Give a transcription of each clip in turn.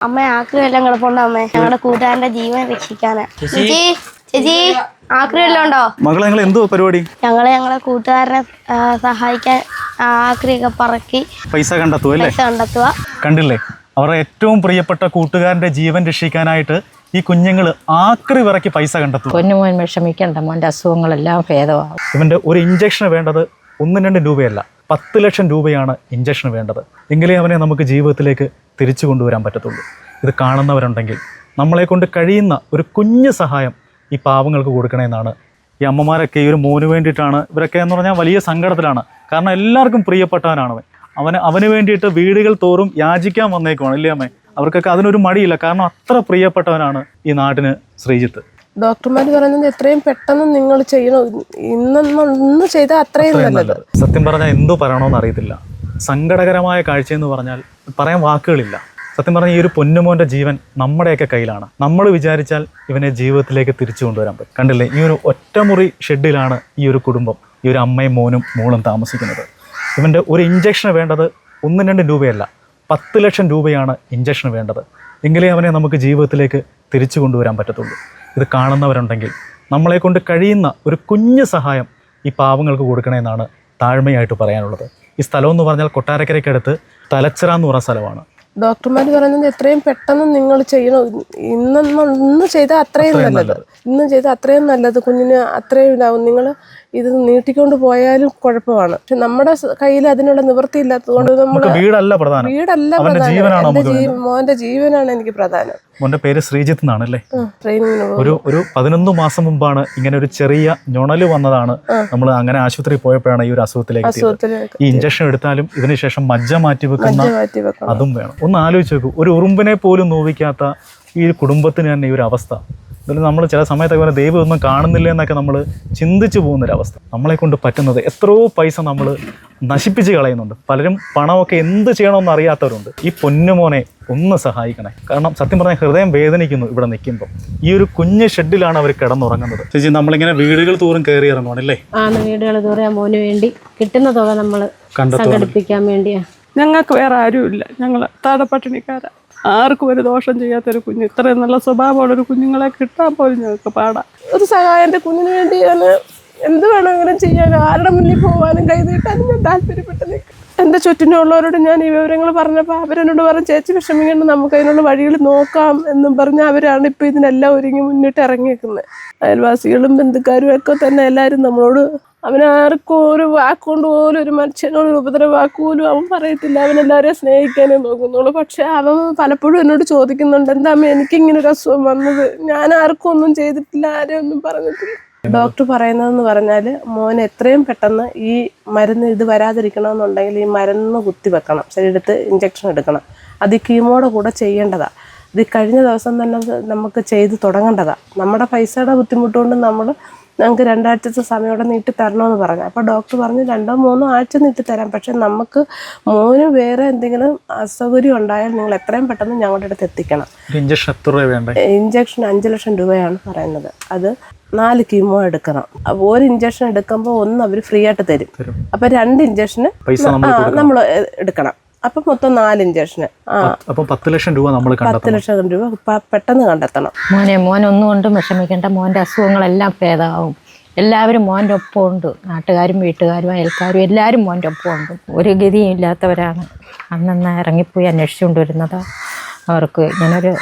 അമ്മ ആക്രിയെല്ലാം കിടപ്പുണ്ടോ അമ്മേ? ഞങ്ങളുടെ കൂട്ടുകാരന്റെ ജീവൻ രക്ഷിക്കാനാ. ചേച്ചി. ചേച്ചി ആക്രിയെല്ലാം ഉണ്ടോ? മകളെ നിങ്ങൾ എന്തോ പരിപാടി? ഞങ്ങൾ ഞങ്ങളുടെ കൂട്ടുകാരനെ ആ, സഹായിക്കാൻ ആക്രിയൊക്കെ പറക്കി പൈസ കണ്ടെത്തുക അല്ലേ? പൈസ കണ്ടെത്തുക കണ്ടില്ലേ? അവരുടെ ഏറ്റവും പ്രിയപ്പെട്ട കൂട്ടുകാരന്റെ ജീവൻ രക്ഷിക്കാനായിട്ട് ഈ കുഞ്ഞുങ്ങൾ ആക്രി വിറക്കി പൈസ കണ്ടെത്തും. പൊന്നുമോൻ വിഷമിക്കണ്ട മോന്റെ അസുഖങ്ങളെല്ലാം ഭേദമാകും ഇവന്റെ ഒരു ഇഞ്ചക്ഷന് വേണ്ടത് ഒന്നും രണ്ടും രൂപയല്ല. പത്ത് ലക്ഷം രൂപയാണ് ഇഞ്ചക്ഷന് വേണ്ടത്. എങ്കിലേ അവനെ നമുക്ക് ജീവിതത്തിലേക്ക് തിരിച്ചു കൊണ്ടുവരാൻ പറ്റത്തുള്ളൂ. ഇത് കാണുന്നവരുണ്ടെങ്കിൽ നമ്മളെ കൊണ്ട് കഴിയുന്ന ഒരു കുഞ്ഞു സഹായം ഈ പാവങ്ങൾക്ക് കൊടുക്കണമെന്നാണ് ഈ അമ്മമാരൊക്കെ ഈ ഒരു മോന് വേണ്ടിയിട്ടാണ്. ഇവരൊക്കെ എന്ന് പറഞ്ഞാൽ വലിയ സങ്കടത്തിലാണ്. കാരണം എല്ലാവർക്കും പ്രിയപ്പെട്ടവനാണ് അവൻ അവന് അവന് വേണ്ടിയിട്ട് വീടുകൾ തോറും യാചിക്കാൻ വന്നേക്കുവാണ്. ഇല്ലേ അമ്മേ? അവർക്കൊക്കെ അതിനൊരു മടിയില്ല. കാരണം അത്ര പ്രിയപ്പെട്ടവനാണ് ഈ നാടിന് ശ്രീജിത്ത്. ഡോക്ടർമാർ പറയുന്നത് എത്രയും പെട്ടെന്ന് നിങ്ങൾ ചെയ്യണം? ഇന്ന് ചെയ്താൽ അത്രയും നല്ലത്. സത്യം പറഞ്ഞാൽ എന്തോ പറയണമെന്ന് അറിയത്തില്ല. സങ്കടകരമായ കാഴ്ചയെന്ന് പറഞ്ഞാൽ പറയാൻ വാക്കുകളില്ല. സത്യം പറഞ്ഞാൽ ഈ ഒരു പൊന്നുമോന്റെ ജീവൻ നമ്മുടെയൊക്കെ കയ്യിലാണ്. നമ്മൾ വിചാരിച്ചാൽ ഇവനെ ജീവിതത്തിലേക്ക് തിരിച്ചു കൊണ്ടുവരാൻ പറ്റും. കണ്ടില്ലേ? ഈ ഒരു ഒറ്റമുറി ഷെഡിലാണ് ഈ ഒരു കുടുംബം ഈ ഒരു അമ്മയും മോനും മോളും താമസിക്കുന്നത്. ഇവന്റെ ഒരു ഇഞ്ചക്ഷൻ വേണ്ടത് ഒന്നും രണ്ടും രൂപയല്ല. പത്ത് ലക്ഷം രൂപയാണ് ഇഞ്ചക്ഷൻ വേണ്ടത്. എങ്കിലേ അവനെ നമുക്ക് ജീവിതത്തിലേക്ക് തിരിച്ചു കൊണ്ടുവരാൻ പറ്റത്തുള്ളൂ. ഇത് കാണുന്നവരുണ്ടെങ്കിൽ നമ്മളെ കൊണ്ട് കഴിയുന്ന ഒരു കുഞ്ഞു സഹായം ഈ പാവങ്ങൾക്ക് കൊടുക്കണമെന്നാണ് താഴ്മയായിട്ട് പറയാനുള്ളത്. ഈ സ്ഥലം എന്ന് പറഞ്ഞാൽ കൊട്ടാരക്കരയ്ക്കടുത്ത് തലച്ചിറ എന്ന് പറഞ്ഞ സ്ഥലമാണ്. ഡോക്ടർമാർ പറയുന്നത് എത്രയും പെട്ടെന്ന് നിങ്ങൾ ചെയ്യണം? ഇന്ന് ഇന്ന് ചെയ്ത അത്രയും നല്ലത്. ഇന്ന് ചെയ്താൽ അത്രയും നല്ലത്. കുഞ്ഞിന് അത്രയും ഇതാവും. നിങ്ങൾ ഇത് നീട്ടിക്കൊണ്ട് പോയാലും കുഴപ്പമാണ്. പക്ഷെ നമ്മുടെ കയ്യിൽ അതിനുള്ള നിവൃത്തി ഇല്ലാത്തതുകൊണ്ട് നമ്മൾ വീടല്ല പ്രധാനം. വീടല്ല പ്രധാനം. മോന്റെ ജീവനാണ് എനിക്ക് പ്രധാനം. മോന്റെ പേര് ശ്രീജിത്ത് എന്നാണ് അല്ലേ? ഒരു ഒരു പതിനൊന്ന് മാസം മുമ്പാണ് ഇങ്ങനെ ഒരു ചെറിയ ഞൊണൽ വന്നതാണ്. നമ്മൾ അങ്ങനെ ആശുപത്രി പോയപ്പോഴാണ് ഈ ഒരു അസുഖത്തിലേക്ക് ഈ ഇഞ്ചക്ഷൻ എടുത്താലും ഇതിനുശേഷം മജ്ജ മാറ്റി വെക്കുന്ന മജ്ജ മാറ്റി വെക്കണം അതും വേണം. ഒന്ന് ആലോചിച്ച് നോക്കൂ. ഒരു ഉറുമ്പിനെ പോലും നോവിക്കാത്ത ഈ കുടുംബത്തിന് തന്നെ ഈ ഒരു അവസ്ഥ. അതുപോലെ നമ്മൾ ചില സമയത്തൊക്കെ പറഞ്ഞാൽ ദൈവം ഒന്നും കാണുന്നില്ല എന്നൊക്കെ നമ്മൾ ചിന്തിച്ചു പോകുന്നൊരവസ്ഥ. നമ്മളെ കൊണ്ട് പറ്റുന്നത് എത്രയോ പൈസ നമ്മൾ നശിപ്പിച്ച് കളയുന്നുണ്ട്. പലരും പണമൊക്കെ എന്ത് ചെയ്യണമെന്ന് അറിയാത്തവരുണ്ട്. ഈ പൊന്നുമോനെ ഒന്ന് സഹായിക്കണേ. കാരണം സത്യം പറഞ്ഞാൽ ഹൃദയം വേദനിക്കുന്നു ഇവിടെ നിൽക്കുമ്പോൾ ഈ ഒരു കുഞ്ഞ് ഷെഡിലാണ് അവർ കിടന്നുറങ്ങുന്നത്. ചേച്ചി നമ്മളിങ്ങനെ വീടുകൾ തോറും കയറി ഇറങ്ങുവാണല്ലേ ആണ് വീടുകൾ തോറും മോന് വേണ്ടി കിട്ടുന്ന തുക നമ്മൾ സംഘടിപ്പിക്കാൻ വേണ്ടിയാ. ഞങ്ങൾക്ക് വേറെ ആരുമില്ല. ഞങ്ങൾ താഴെപ്പട്ടിണിക്കാരാ. ആർക്കും ഒരു ദോഷം ചെയ്യാത്തൊരു കുഞ്ഞ്. ഇത്രയും നല്ല സ്വഭാവമുള്ള ഒരു കുഞ്ഞുങ്ങളെ കിട്ടാൻ പോലും ഞങ്ങൾക്ക് പാടാം. ഒരു സഹായം എന്റെ കുഞ്ഞിന് വേണ്ടി ഞാൻ എന്ത് വേണമെങ്കിലും ചെയ്യാനും ആരുടെ മുന്നിൽ പോകാനും അതിന് ഞാൻ താല്പര്യപ്പെട്ട് നിൽക്കും. എന്റെ ചുറ്റിനുള്ളവരോട് ഞാൻ ഈ വിവരങ്ങൾ പറഞ്ഞപ്പോൾ അവരെന്നോട് പറഞ്ഞു ചേച്ചി വിഷമിക്കേണ്ട നമുക്ക് അതിനുള്ള വഴികൾ നോക്കാം എന്നും പറഞ്ഞ് അവരാണ് ഇപ്പോൾ ഇതിനെല്ലാം ഒരുങ്ങി മുന്നിട്ട് ഇറങ്ങിയേക്കുന്നത്. അയൽവാസികളും ബന്ധുക്കാരും ഒക്കെ തന്നെ എല്ലാവരും നമ്മളോട് അവനാർക്കും ഒരു വാക്കുകൊണ്ട് പോലും ഒരു മനുഷ്യനോട് ഒരു ഉപദ്രവാക്ക് പോലും അവൻ പറയത്തില്ല. അവൻ എല്ലാവരെയും സ്നേഹിക്കാനേ നോക്കുന്നുള്ളൂ. പക്ഷെ അവൻ പലപ്പോഴും എന്നോട് ചോദിക്കുന്നുണ്ട് എന്താ അമ്മ എനിക്കിങ്ങനെ ഒരു അസുഖം വന്നത്? ഞാൻ ആർക്കും ഒന്നും ചെയ്തിട്ടില്ല ആരെയും ഒന്നും പറഞ്ഞിട്ടില്ല. ഡോക്ടർ പറയുന്നതെന്ന് പറഞ്ഞാൽ മോൻ എത്രയും പെട്ടെന്ന് ഈ മരുന്ന് ഇത് വരാതിരിക്കണമെന്നുണ്ടെങ്കിൽ ഈ മരുന്ന് കുത്തിവെക്കണം ശരീരത്ത് ഇഞ്ചക്ഷൻ എടുക്കണം. അത് കീമോടെ കൂടെ ചെയ്യേണ്ടതാണ് ഇത് കഴിഞ്ഞ ദിവസം തന്നെ നമുക്ക് ചെയ്ത് തുടങ്ങേണ്ടതാണ് നമ്മുടെ പൈസയുടെ ബുദ്ധിമുട്ടുകൊണ്ട് നമ്മൾ ഞങ്ങൾക്ക് രണ്ടാഴ്ചത്തെ സമയം ഇവിടെ നീട്ടി തരണമെന്ന് പറഞ്ഞു. അപ്പോൾ ഡോക്ടർ പറഞ്ഞു രണ്ടോ മൂന്നോ ആഴ്ച നീട്ടി തരാം. പക്ഷേ നമുക്ക് മോന് വേറെ എന്തെങ്കിലും അസൗകര്യം ഉണ്ടായാൽ നിങ്ങൾ എത്രയും പെട്ടെന്ന് ഞങ്ങളുടെ അടുത്ത് എത്തിക്കണം. ഇഞ്ചക്ഷൻ എത്ര രൂപ ഇഞ്ചക്ഷൻ അഞ്ച് ലക്ഷം രൂപയാണ് പറയുന്നത്. അത് നാല് കീമോ എടുക്കണം. അപ്പോൾ ഒരു ഇഞ്ചക്ഷൻ എടുക്കുമ്പോൾ ഒന്ന് അവർ ഫ്രീ ആയിട്ട് തരും. അപ്പോൾ രണ്ട് ഇഞ്ചക്ഷന് നമ്മൾ എടുക്കണം. അപ്പം മൊത്തം നാല് ഇഞ്ചക്ഷന് ആ അപ്പം പത്ത് ലക്ഷം രൂപ നമ്മൾ പത്ത് ലക്ഷം രൂപ പെട്ടെന്ന് കണ്ടെത്തണം. മോനെ മോൻ ഒന്നും കൊണ്ടും വിഷമിക്കേണ്ട. മോന്റെ അസുഖങ്ങളെല്ലാം ഭേദമാവും. എല്ലാവരും മോന്റെ ഒപ്പമുണ്ട്. നാട്ടുകാരും വീട്ടുകാരും അയൽക്കാരും എല്ലാവരും മോന്റെ ഒപ്പമുണ്ട്. ഒരു ഗതിയും ഇല്ലാത്തവരാണ്. അന്നന്ന് ഇറങ്ങിപ്പോയി അന്വേഷിച്ചുകൊണ്ട് വരുന്നത് അവർക്ക് ഇങ്ങനൊരു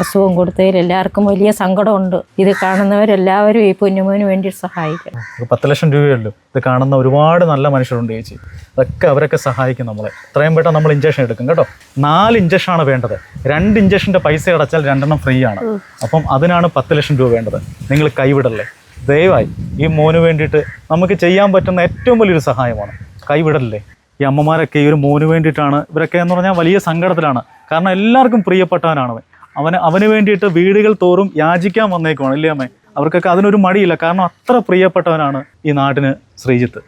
അസുഖം കൊടുത്തതിൽ എല്ലാവർക്കും വലിയ സങ്കടമുണ്ട്. ഇത് കാണുന്നവരെല്ലാവരും ഈ പൊന്നുമോന് വേണ്ടി സഹായിക്കണം പത്ത് ലക്ഷം രൂപയുള്ളൂ ഇത് കാണുന്ന ഒരുപാട് നല്ല മനുഷ്യരുണ്ട് ചേച്ചി. അതൊക്കെ അവരൊക്കെ സഹായിക്കും നമ്മളെ. എത്രയും പെട്ടെന്ന് നമ്മൾ ഇഞ്ചക്ഷൻ എടുക്കും കേട്ടോ. നാല് ഇഞ്ചക്ഷൻ ആണ് വേണ്ടത്. രണ്ട് ഇഞ്ചക്ഷന്റെ പൈസ അടച്ചാൽ രണ്ടെണ്ണം ഫ്രീ ആണ്. അപ്പം അതിനാണ് പത്ത് ലക്ഷം രൂപ വേണ്ടത്. നിങ്ങൾ കൈവിടല്ലേ. ദയവായി ഈ മോന് വേണ്ടിയിട്ട് നമുക്ക് ചെയ്യാൻ പറ്റുന്ന ഏറ്റവും വലിയൊരു സഹായമാണ്. കൈവിടല്ലേ. ഈ അമ്മമാരൊക്കെ ഈ ഒരു മോന് വേണ്ടിയിട്ടാണ് ഇവരൊക്കെ എന്ന് പറഞ്ഞാൽ വലിയ സങ്കടത്തിലാണ്. കാരണം എല്ലാവർക്കും പ്രിയപ്പെട്ടവനാണ് അവന് അവന് വേണ്ടിയിട്ട് വീടുകൾ തോറും യാചിക്കാൻ വന്നേക്കുവാണ് ഇല്ലേ അമ്മേ? അവർക്കൊക്കെ അതിനൊരു മടിയില്ല. കാരണം അത്ര പ്രിയപ്പെട്ടവനാണ് ഈ നാടിന് ശ്രീജിത്ത്.